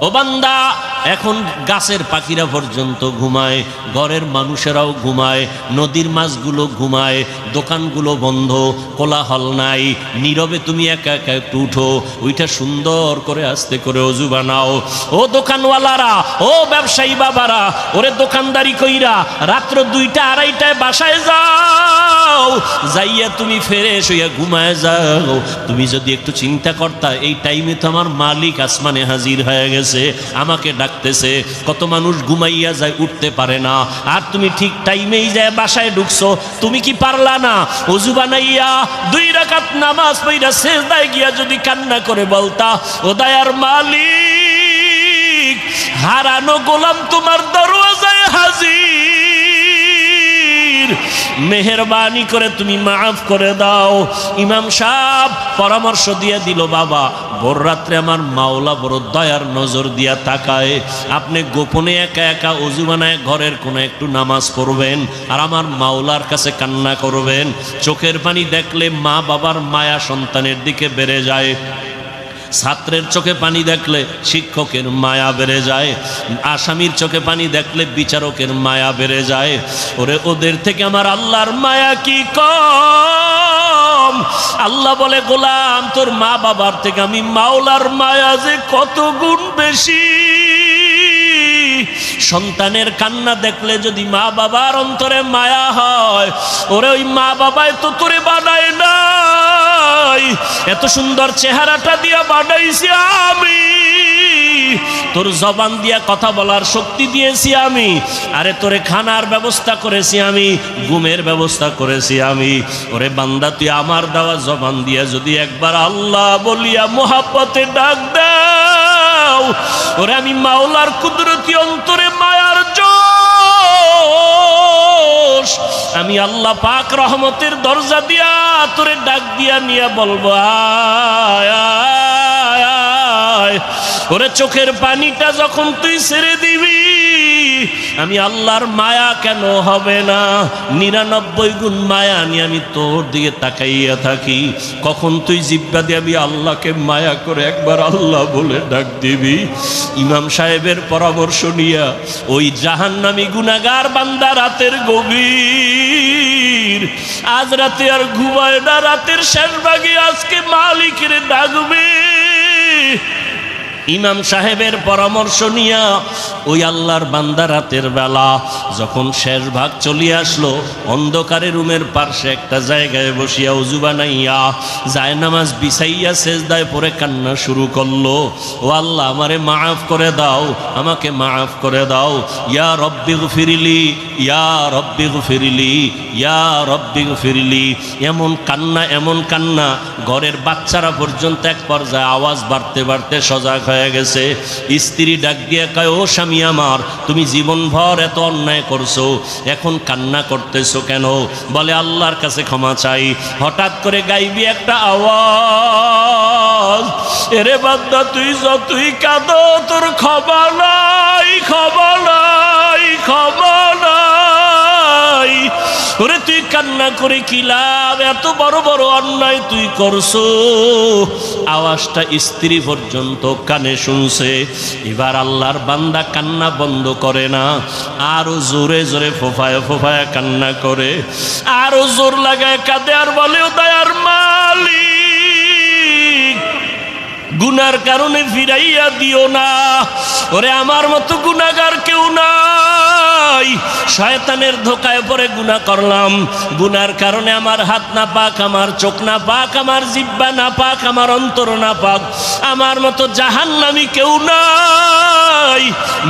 ও বান্দা এখন গাছের পাখিরা পর্যন্ত ঘুমায়, ঘরের মানুষেরাও ঘুমায়, নদীর মাছগুলো ঘুমায়, দোকানগুলো বন্ধ, কোলাহল নাই, নীরবে তুমি একা একা একটু উঠো ওইটা সুন্দর করে আস্তে করে অজু বানাও। ও দোকানওয়ালারা, ও ব্যবসায়ী বাবারা, ওরে দোকানদারি কইরা রাত্র দুইটা আড়াইটায় বাসায় যাও। যাইয়া তুমি ফেরে শুইয়া ঘুমায় যাও। তুমি যদি একটু চিন্তা করতা, এই টাইমে তো আমার মালিক আসমানে হাজির হয়ে গেছে, আমাকে ডাকতেছে কত মানুষ ঘুমাইয়া যায়, উঠতে পারে না। আর তুমি ঠিক টাইমেই যায় বাসায় ঢুকছো। তুমি কি পারলা না? অজু বানাইয়া দুই রাকাত নামাজ পইরা শেষদায় গিয়া যদি কান্না করে বলতা, ও দায়ার মালিক, হারানো গোলাম তোমার দরওয়াজায় হাজির। মেহরবানি করে তুমি মাফ করে দাও। ইমাম সাহ পরামর্শ দিয়ে দিল, বাবা, ভোর রাত্রে আমার মাওলা বড় দয়ার নজর দিয়া তাকায়। আপনি গোপনে একা একা অজু বানায় ঘরের কোনো একটু নামাজ পড়বেন আর আমার মাওলার কাছে কান্না করবেন। চোখের পানি দেখলে মা বাবার মায়া সন্তানের দিকে বেড়ে যায়। ছাত্রের চোখে পানি দেখলে শিক্ষকের মায়া বেড়ে যায়, আসামির চোখে পানি দেখলে বিচারকের মায়া বেড়ে যায়। ওরে, ওদের থেকে আমার আল্লাহর মায়া কি কম? আল্লাহ বলে, গোলাম, তোর মা বাবার থেকে আমি মাওলার মায়া যে কত গুণ বেশি? সন্তানের কান্না দেখলে যদি মা বাবার অন্তরে মায়া হয়, ওরে, ওই মা বাবায় তো তোরে বানায় নাই। এত সুন্দর চেহারাটা দিয়া বানাইছি আমি। তোর জবান দিয়া কথা বলার শক্তি দিয়েছি আমি। আরে তোরে খানার ব্যবস্থা করেছি আমি, ঘুমের ব্যবস্থা করেছি আমি। ওরে বান্দা, তুই আমার দেওয়া জবান দিয়া যদি একবার আল্লাহ বলিয়া মোহাব্বতে ডাক দাও। ওরে আমি মাওলার কুদরতি অন্তরে মায়ার জোশ আমি আল্লাহ পাক রহমতের দরজা দিয়া তোরে ডাক দিয়া নিয়া বলব আয়। ওরে চোখের পানিটা যখন তুই ছেড়ে দিবি আমি আল্লাহর মায়া কেন হবে না? নিরানব্বই গুণ মায়া নিয়ে আমি তোর দিকে তাকাইয়া থাকি। কখন তুই জিব্বা দিয়ে আমি আল্লাহকে মায়া করে একবার আল্লাহ বলে ডাক দিবি? ইমাম সাহেবের পরামর্শ নিয়া ওই জাহান্নামি গুনাগার বান্দা রাতের গভীর। আজ রাতে আর ঘুমায় না, রাতের শেষ ভাগে আজকে মালিকের ডাকবে। ইমাম সাহেবের পরামর্শ নিয়া ওই আল্লাহর বান্দা রাতের বেলা যখন শেষ ভাগ চলিয়ে আসলো, অন্ধকারে রুমের পার্শ্বে একটা জায়গায় বসিয়া উজু বানাইয়া যায় নামাজ বিছাইয়া শেষদায় পরে কান্না শুরু করল। ও আল্লাহ, আমারে মাফ করে দাও, আমাকে মাফ করে দাও। ইয়া রব্বি ফিরিলি ইয়া রব্বি ফিরিলি ইয়া রব্বি ফিরিলি এমন কান্না এমন কান্না, ঘরের বাচ্চারা পর্যন্ত এক পর্যায়ে আওয়াজ বাড়তে বাড়তে সজাগ হয়ে গেছে। স্ত্রী ডাক দিয়ে কয়, ও স্বামী আমার, তুমি জীবনভর এত অন্যায় করছ, এখন কান্না করতেছো কেন? বলে, আল্লাহর কাছে ক্ষমা চাই। হঠাৎ করে গাইবি একটা আওয়াজ, এরে বাদ্দা তুই যতই কাঁদো, তোর ক্ষমা নাই ক্ষমা নাই ক্ষমা নাই। ওরে, তুই কান্না করে কি লাভ? এত বড় বড় অন্যায় তুই করছ। আওয়াজটা স্ত্রী পর্যন্ত কানে শুনছে। এবার আল্লাহর বান্দা কান্না বন্ধ করে না। আরও জোরে জোরে ফোফায় ফোফায় কান্না করে। আরও জোর লাগায় কাঁদে আর বলে, ও দয়ার মালিক, গুনার কারণে ফিরাইয়া দিও না। ওরে, আমার মতো গুনাগার কেউ নাই শয়তানের ধোকায় পরে গুনাহ করলাম। গুনার কারণে আমার হাত না পাক, আমার চোখ না পাক, আমার জিব্বা না পাক, আমার অন্তর না পাক। আমার মতো জাহান্নামি কেউ নাই।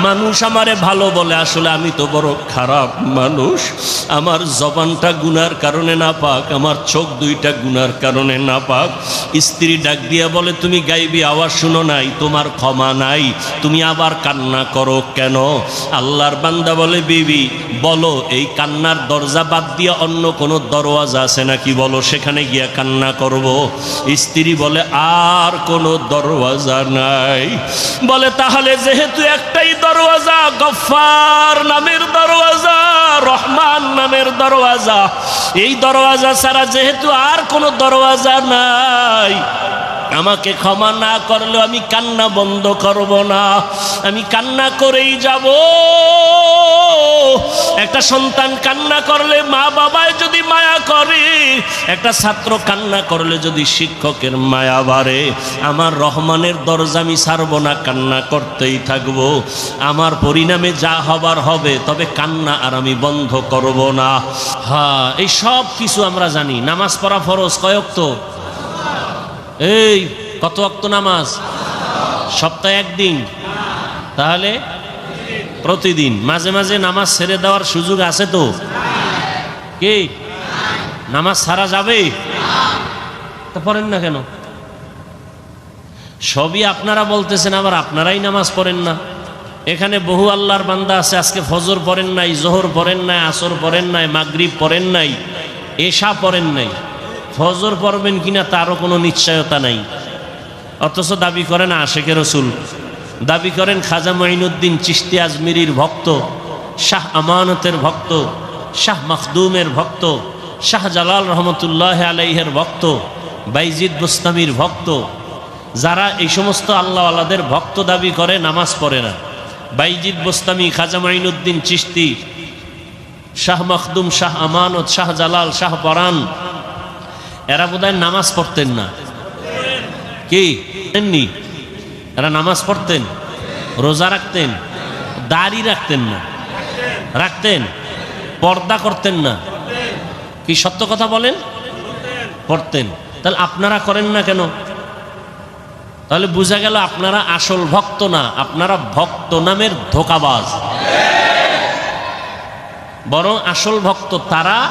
মানুষ আমারে ভালো বলে, আসলে আমি তো বড় খারাপ মানুষ। আমার জবানটা গুনার কারণে না পাক, আমার চোখ দুইটা গুনার কারণে না পাক। স্ত্রী ডাক দিয়া বলে, তুমি গাইবি, আওয়াজ শুনো নাই, তোমার ক্ষমা নাই। তুমি আবার কান্না করো কেন? আল্লাহর বান্দা বলে বিবি বলো, এই কান্নার দরজা বাদ দিয়ে অন্য কোনো দরওয়াজা আছে নাকি? বলো, সেখানে গিয়া কান্না করব। স্ত্রী বলে, আর কোনো দরওয়াজা নাই। বলে, তাহলে যেহেতু একটাই দরওয়াজা গফার নামের দরওয়াজা, রহমান নামের দরওয়াজা, এই দরওয়াজা ছাড়া যেহেতু আর কোনো দরওয়াজা নাই। আমাকে ক্ষমা না করলেও আমি কান্না বন্ধ করব না। আমি কান্না করেই যাব। একটা সন্তান কান্না করলে মা বাবায় যদি মায়া করে, একটা ছাত্র কান্না করলে যদি শিক্ষকের মায়া বাড়ে, আমার রহমানের দরজা আমি ছাড়বো না, কান্না করতেই থাকব। আমার পরিণামে যা হবার হবে, তবে কান্না আর আমি বন্ধ করব না। হ্যাঁ এই সব কিছু আমরা জানি। নামাজ পড়া ফরজ কয়ক তো এই, কত অক্ত নামাজ? সপ্তাহে একদিন। তাহলে প্রতিদিন। মাঝে মাঝে নামাজ ছেড়ে দেওয়ার সুযোগ আছে তো? কি? নামাজ ছাড়া যাবে? তা পড়েন না কেন? সবই আপনারা বলতেছেন, আবার আপনারাই নামাজ পড়েন না। এখানে বহু আল্লাহর বান্দা আছে, আজকে ফজর পড়েন নাই, জোহর পড়েন নাই, আসর পড়েন নাই, মাগরিব পড়েন নাই, এশা পড়েন নাই। ফজর পড়বেন কিনা তারও কোনো নিশ্চয়তা নাই। অথচ দাবি করেন আশেকের রসুল। দাবি করেন খাজা মঈনুদ্দিন চিস্তি আজমিরির ভক্ত, শাহ আমানতের ভক্ত, শাহ মখদুমের ভক্ত, শাহ জালাল রহমতুল্লাহ আলাইহের ভক্ত, বাইজিদ বুস্তামির ভক্ত। যারা এই সমস্ত আল্লাহওয়ালাদের ভক্ত দাবি করে নামাজ পড়ে না। বাইজিদ বোস্তামি, খাজা মাইনুদ্দিন চিস্তি শাহ মখদুম, শাহ আমানত, শাহ জালাল, শাহ পরান এরা বোধহয় নামাজ পড়তেন না। কি? এমনি এরা নামাজ পড়তেন, রোজা রাখতেন, দাড়ি রাখতেন না। রাখতেন, পর্দা করতেন না। কি সত্য কথা বলেন? পড়তেন। তাহলে আপনারা করেন না কেন? তাহলে বোঝা গেল আপনারা আসল ভক্ত না, আপনারা ভক্ত নামের ধোকাবাজ। বরং আসল ভক্ত তারা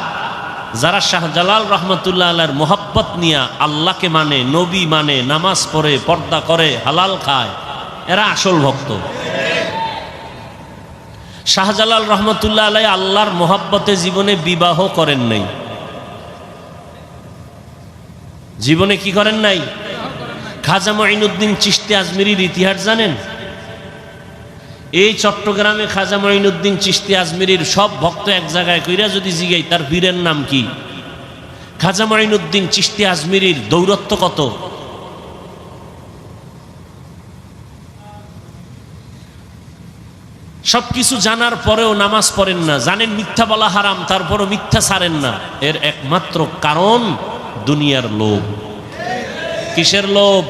যারা শাহজালাল রহমতুল্লাহ আল্লাহর মোহাব্বত নিয়ে আল্লাহকে মানে নবী মানে নামাজ পড়ে, পর্দা করে, হালাল খায়, এরা আসল ভক্ত। শাহজালাল রহমতুল্লাহ আলাই আল্লাহর মোহাব্বতে জীবনে বিবাহ করেন নাই। জীবনে কি করেন নাই? খাজা মঈনুদ্দিন চিস্তি আজমিরির ইতিহাস জানেন? এই চট্টগ্রামে খাজা মঈনুদ্দিন চিস্তি আজমিরির সব ভক্ত এক জায়গায় কইরা যদি জিগাই, তার বীরের নাম কি? খাজা মঈনুদ্দিন চিস্তি আজমিরির দৌরত্ব কত? সব কিছু জানার পরেও নামাজ পড়েন না। জানেন মিথ্যা বলা হারাম, তারপরও মিথ্যা ছাড়েন না। এর একমাত্র কারণ দুনিয়ার লোভ। কিসের লোভ?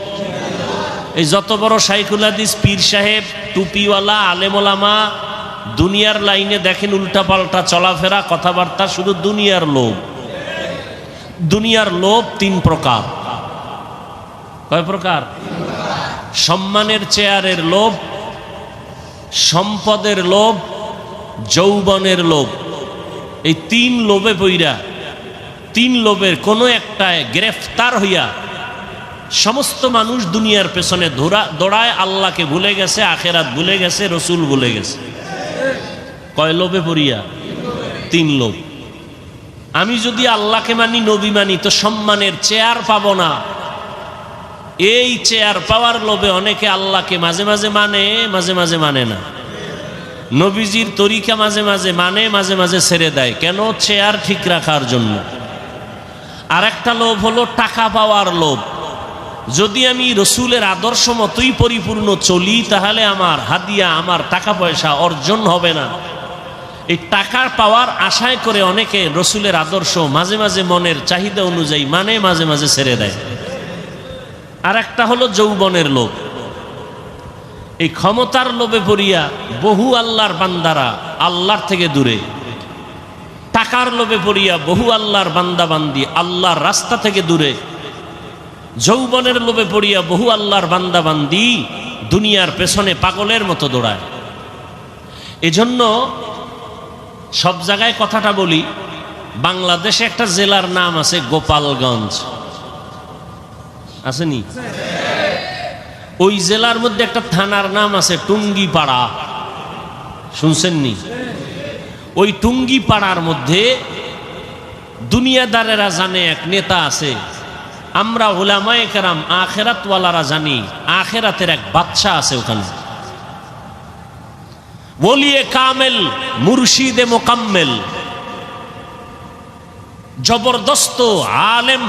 এই যত বড় সাইকুল হাদিস পীর সাহেব, টুপিওয়ালা, আলেমোলামা, দুনিয়ার লাইনে দেখেন উল্টাপাল্টা চলাফেরা, কথাবার্তা শুধু দুনিয়ার লোভ। দুনিয়ার লোভ তিন প্রকার। কয় প্রকার? সম্মানের চেয়ারের লোভ, সম্পদের লোভ, যৌবনের লোভ। এই তিন লোভে বইরা তিন লোভের কোনো একটায় গ্রেফতার হইয়া সমস্ত মানুষ দুনিয়ার পেছনে ধরা, দৌড়ায়, আল্লাহকে ভুলে গেছে, আখেরাত ভুলে গেছে, রসুল ভুলে গেছে। কয় লোভে পড়িয়া? তিন লোভ। আমি যদি আল্লাহকে মানি, নবী মানি, তো সম্মানের চেয়ার পাবো না। এই চেয়ার পাওয়ার লোভে অনেকে আল্লাহকে মাঝে মাঝে মানে মাঝে মাঝে মানে না। নবীজির তরিকা মাঝে মাঝে মানে মাঝে মাঝে ছেড়ে দেয়। কেন? চেয়ার ঠিক রাখার জন্য। আর একটা লোভ হলো টাকা পাওয়ার লোভ। যদি আমি রসুলের আদর্শ মতোই পরিপূর্ণ চলি, তাহলে আমার হাদিয়া, আমার টাকা পয়সা অর্জন হবে না। এই টাকা পাওয়ার আশায় করে অনেকে রসুলের আদর্শ মাঝে মাঝে মনের চাহিদা অনুযায়ী মানে মাঝে মাঝে ছেড়ে দেয়। আর একটা হলো যৌবনের লোভ। এই ক্ষমতার লোভে পড়িয়া বহু আল্লাহর বান্দারা আল্লাহর থেকে দূরে। টাকার লোভে পড়িয়া বহু আল্লাহর বান্দা বান্দি আল্লাহর রাস্তা থেকে দূরে। যৌবনের লোভে পড়িয়া বহু আল্লাহর বান্দা বান্দি দুনিয়ার পেছনে পাগলের মতো দৌড়ায়। এজন্য সব জায়গায় কথাটা বলি, বাংলাদেশে একটা জেলার নাম আছে গোপালগঞ্জ। আসেনি ওই জেলার মধ্যে একটা থানার নাম আছে টুঙ্গিপাড়া। শুনছেননি ওই টুঙ্গিপাড়ার মধ্যে দুনিয়াদারেরা জানে, এক নেতা আছে আমরা ওলামায়ে কেরাম আখেরাতওয়ালারা জানি, আখেরাতের এক বাচ্চা আছে ওখানে। বলিয়ে কামেল, মুর্শিদে মোকাম্মেল। জবরদস্ত আলেম,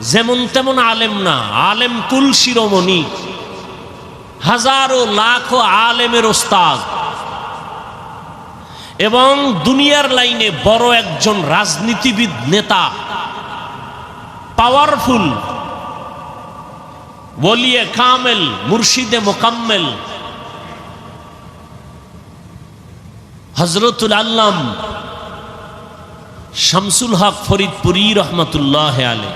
যেমন তেমন আলেম না, আলেম কুল শিরোমণি। হাজারো লাখো আলেমের ওস্তাদ। এবং দুনিয়ার লাইনে বড় একজন রাজনীতিবিদ নেতা। পাওয়ারফুল বলিয়ে কামেল মুর্শিদে মোকাম্মেল হজরতুল আল্লাম শামসুল হক ফরিদপুরি রহমতুল্লাহ আলে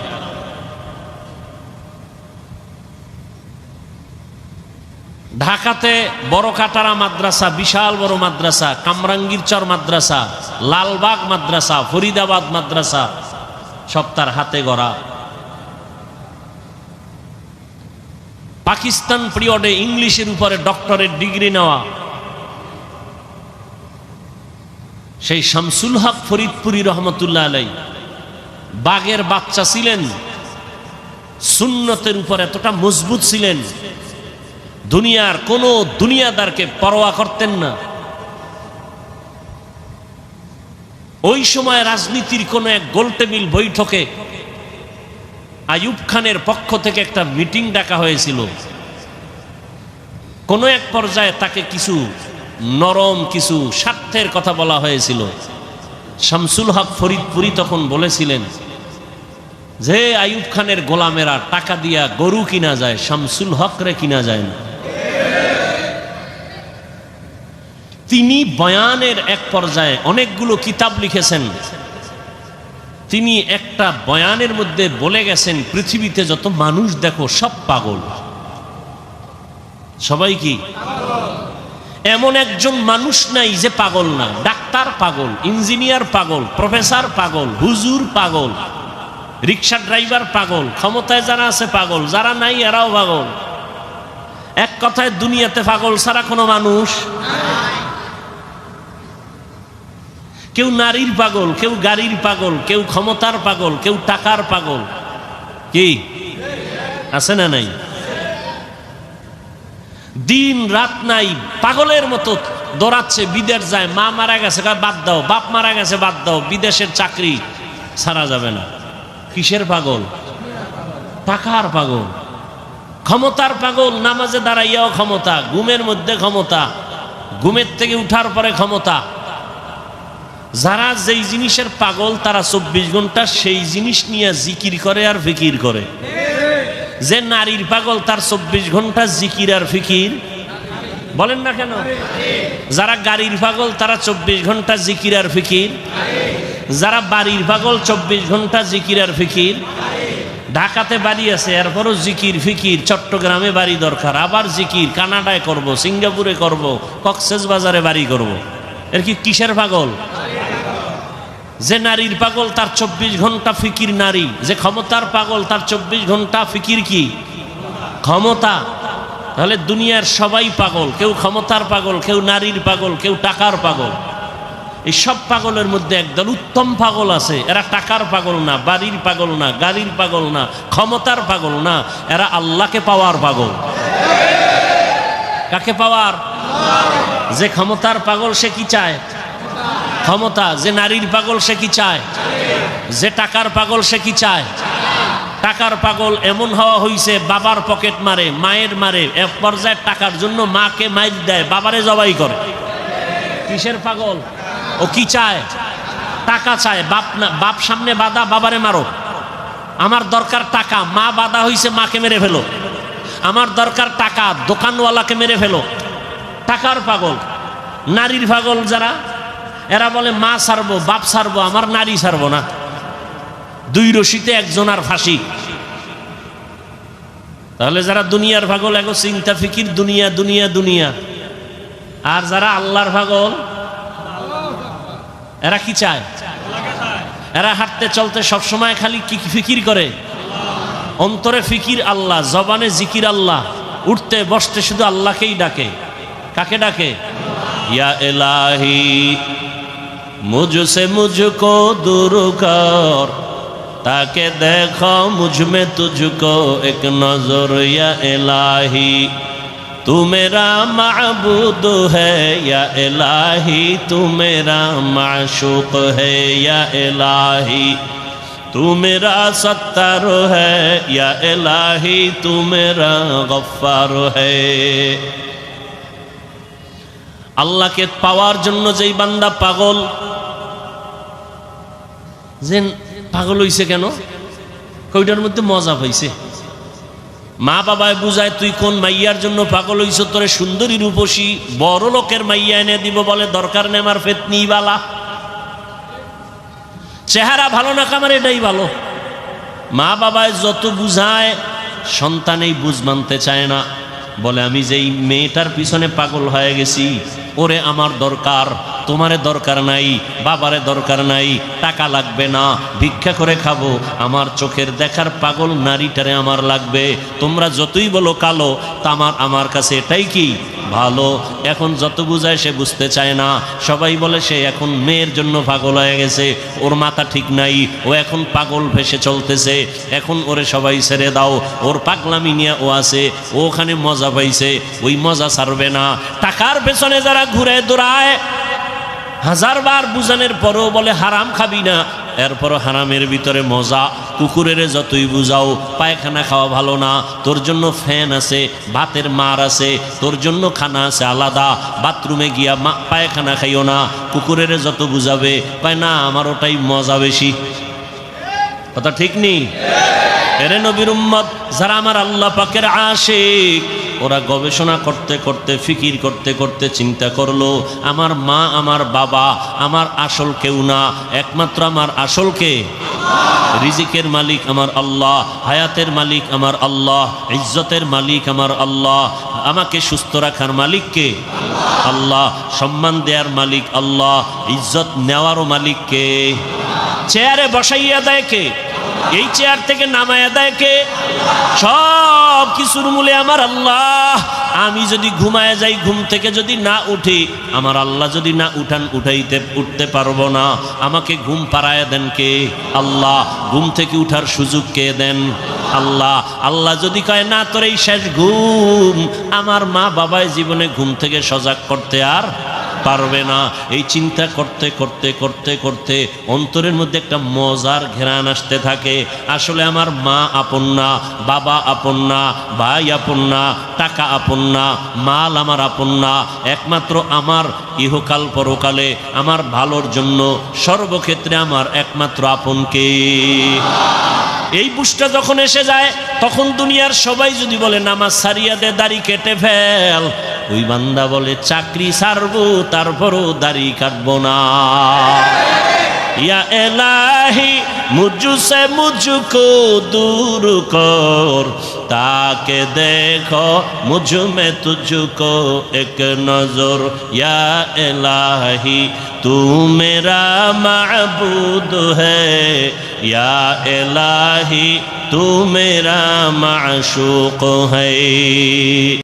ঢাকাতে বড় কাটারা মাদ্রাসা, বিশাল বড় মাদ্রাসা, কামরাঙ্গীর চর মাদ্রাসা, লালবাগ মাদ্রাসা, ফরিদাবাদ মাদ্রাসা, সব তার হাতে গড়া। পাকিস্তান পিরিয়ডে ইংলিশের উপরে ডক্টরের ডিগ্রি নেওয়া। সেই শামসুল হক ফরিদপুরি রহমতুল্লাহ আলাই, বাঘের বাচ্চা ছিলেন, সুন্নতের উপর এতটা মজবুত ছিলেন, দুনিয়ার কোনো দুনিয়াদারকে পরোয়া করতেন না। ওই সময় রাজনীতির কোনো এক গোলটেবিল বৈঠকে আইয়ুব খানের পক্ষ থেকে একটা মিটিং ডাকা হয়েছিল। কোনো এক পর্যায়ে তাকে কিছু নরম, কিছু স্বার্থের কথা বলা হয়েছিল। শামসুল হক ফরিদপুরি তখন বলেছিলেন, যে আইয়ুব খানের গোলামেরা টাকা দিয়া গরু কিনা যায়, শামসুল হক রে কিনা যায় না। তিনি বয়ানের এক পর্যায়ে অনেকগুলো কিতাব লিখেছেন। তিনি একটা বয়ানের মধ্যে বলে গেছেন, পৃথিবীতে যত মানুষ দেখো, সব পাগল। সবাই কি? এমন একজন মানুষ নাই যে পাগল না। ডাক্তার পাগল, ইঞ্জিনিয়ার পাগল, প্রফেসর পাগল, হুজুর পাগল, রিক্সা ড্রাইভার পাগল, ক্ষমতায় যারা আছে পাগল, যারা নাই এরাও পাগল। এক কথায় দুনিয়াতে পাগল ছাড়া কোনো মানুষ কেউ নারীর পাগল, কেউ গাড়ির পাগল, কেউ ক্ষমতার পাগল, কেউ টাকার পাগল। কি? আছে না নাই? দিন রাত নাই, পাগলের মতো দৌড়াচ্ছে, বিদেশ যায়, মা মারা গেছে বাদ দাও, বাপ মারা গেছে, বাদ দাও, বিদেশের চাকরি ছাড়া যাবে না। কিসের পাগল? টাকার পাগল। ক্ষমতার পাগল, নামাজে দাঁড়াইয়াও ক্ষমতা, ঘুমের মধ্যে ক্ষমতা, ঘুমের থেকে উঠার পরে ক্ষমতা। যারা যেই জিনিসের পাগল, তারা চব্বিশ ঘণ্টা সেই জিনিস নিয়ে জিকির করে আর ফিকির করে। যে নারীর পাগল, তার চব্বিশ ঘণ্টা জিকির আর ফিকির। বলেন না কেন? যারা গাড়ির পাগল, তারা চব্বিশ ঘণ্টা জিকির আর ফিকির। যারা বাড়ির পাগল, চব্বিশ ঘণ্টা জিকির আর ফিকির। ঢাকাতে বাড়ি আছে, এরপরও জিকির, ফিকির, চট্টগ্রামে বাড়ি দরকার। আবার জিকির, কানাডায় করব, সিঙ্গাপুরে করব, কক্সেস বাজারে বাড়ি করব। এর কি কিসের পাগল? যে নারীর পাগল, তার চব্বিশ ঘণ্টা ফিকির নারী। যে ক্ষমতার পাগল, তার চব্বিশ ঘণ্টা ফিকির কি? ক্ষমতা। তাহলে দুনিয়ার সবাই পাগল, কেউ ক্ষমতার পাগল, কেউ নারীর পাগল, কেউ টাকার পাগল। এই সব পাগলের মধ্যে একদল উত্তম পাগল আছে। এরা টাকার পাগল না, বাড়ির পাগল না, গাড়ির পাগল না, ক্ষমতার পাগল না, এরা আল্লাহকে পাওয়ার পাগল। কাকে পাওয়ার? যে ক্ষমতার পাগল সে কি চায়? ক্ষমতা, যে নারীর পাগল সে কি চায়? যে টাকার পাগল সে কি চায়? টাকার পাগল এমন হওয়া হইছে, বাবার পকেট মারে, মায়ের মারে, এক পর্যায়ে টাকার জন্য মাকে মাইর দেয়, বাবারে জবাই করে। কিসের পাগল? ও কি চায়? টাকা চায়, বাপ না, বাপ সামনে বাধা, বাবারে মারো। আমার দরকার টাকা, মা বাধা হইছে, মাকে মেরে ফেলো। আমার দরকার টাকা, দোকানওয়ালাকে মেরে ফেলো। টাকার পাগল, নারীর পাগল যারা এরা বলে, মা সারবো বাপ সারবো আমার নারী সারবো না। দুই রশিতে একজন আর ফাঁসি। তাহলে যারা দুনিয়ার ভাগল এগো চিন্তা, ফিকির, দুনিয়া দুনিয়া দুনিয়া। আর যারা আল্লাহর ভাগল এরা কি চায়? এরা হাঁটতে, চলতে সবসময় খালি কি ফিকির করে? অন্তরে ফিকির আল্লাহ, জবানে জিকির আল্লাহ। উঠতে, বসতে শুধু আল্লাহকেই ডাকে। কাকে ডাকে? ইয়া এলাহি मुझसे मुझको दूर कर ताके देखो मुझ में तुझको एक नजर या इलाही तू मेरा माबूद है या इलाही तू मेरा माशूक है या इलाही तू मेरा सत्तार है या इलाही तू मेरा गफ्फार है আল্লাহকে পাওয়ার জন্য যেই বান্দা পাগল যে পাগল হইছে কেন? কইটার মধ্যে মজা পাইছে। মা বাবায় বুঝায়, তুই কোন মাইয়ার জন্য পাগল হইছ? তোরে সুন্দরী রূপসী বড় লোকের মাইয়া এনে দিব বলে দরকার নেই আমার ফেতনি বালা। চেহারা ভালো না কামার, এটাই ভালো। মা বাবায় যত বুঝায় সন্তান এই বুঝ মানতে চায় না। বলে, আমি যেই মেয়েটার পিছনে পাগল হয়ে গেছি, ওরে আমার দরকার। তোমারে দরকার নাই, বাবারে দরকার নাই, টাকা লাগবে না, ভিক্ষা করে খাব। আমার চোখের দেখার পাগল নারীটারে আমার লাগবে। তোমরা যতই বলো কালো, তামার আমার কাছে এটাই কি? ভালো। এখন যত বুঝায় সে বুঝতে চায় না। সবাই বলে সে এখন মেয়ের জন্য পাগল হয়ে গেছে। ওর মাথা ঠিক নাই, ও এখন পাগল ভেসে চলতেছে। এখন ওরে সবাই ছেড়ে দাও। ওর পাগলামি নিয়ে ও আছে, ও ওখানে মজা পাইছে। ওই মজা ছাড়বে না। টাকার পেছনে যারা ঘুরে দৌড়ায় হাজার বার বুঝানোর পরেও বলে, হারাম খাবি না। এরপরও হারামের ভিতরে মজা। কুকুরের যতই বুঝাও, পায়খানা খাওয়া ভালো না। তোর জন্য ফ্যান আছে, ভাতের মার আছে, তোর জন্য খানা আছে আলাদা। বাথরুমে গিয়া মা, পায়খানা খাইও না। কুকুরের যত বুঝাবে পায় না, আমার ওটাই মজা বেশি। কথা ঠিক নেই? এরে নবীর উম্মত, যারা আমার আল্লাহ পাকের আশিক, ওরা গবেষণা করতে করতে, ফিকির করতে করতে চিন্তা করল, আমার মা, আমার বাবা, আমার আসল কেউ না, একমাত্র আমার আসল কে? রিজিকের মালিক আমার আল্লাহ, হায়াতের মালিক আমার আল্লাহ, ইজ্জতের মালিক আমার আল্লাহ, আমাকে সুস্থ রাখার মালিক কে? আল্লাহ, সম্মান দেওয়ার মালিক আল্লাহ, ইজ্জত নেওয়ারও মালিক কে? চেয়ারে বসাইয়া দেয় কে? এই চেয়ার থেকে নামায়া দেয় কে? সব কিছুর মূলে আমার আল্লাহ। আমি যদি ঘুমায় যাই, ঘুম থেকে যদি না উঠি, আমার আল্লাহ যদি না উঠান, উঠাইতে, উঠতে পারব না। আমাকে ঘুম পাড়ায় দেন কে? আল্লাহ। ঘুম থেকে উঠার সুযোগ কে দেন? আল্লাহ। আল্লাহ যদি কয়, না, তোর এই শেষ ঘুম। আমার মা বাবায় জীবনে ঘুম থেকে সজাগ করতে আর পারবে না। এই চিন্তা করতে করতে করতে করতে অন্তরের মধ্যে একটা মজার ঘেরান আসতে থাকে। আসলে আমার মা আপন না, বাবা আপন না, ভাই আপন না টাকা আপন না, মাল আমার আপন না। একমাত্র আমার ইহকাল পরকালে, আমার ভালোর জন্য সর্বক্ষেত্রে আমার একমাত্র আপনকে এই বুঝটা যখন এসে যায়, তখন দুনিয়ার সবাই যদি বলে, নামাজ সারিয়া দে, দাড়ি কেটে ফেল। ওই বান্দা বলে, চাকরি সারবো, তারপরও দাড়ি কাটব না। ইয়া এলাহি মুজুসে মুজুকো দূর কর। তাকে দেখো মুজু মে তুঝুকো এক নজর। ইয়া এলাহি তু মেরা মাবুদ হে। ইয়া এলাহি তু মেরা মাশুক হে।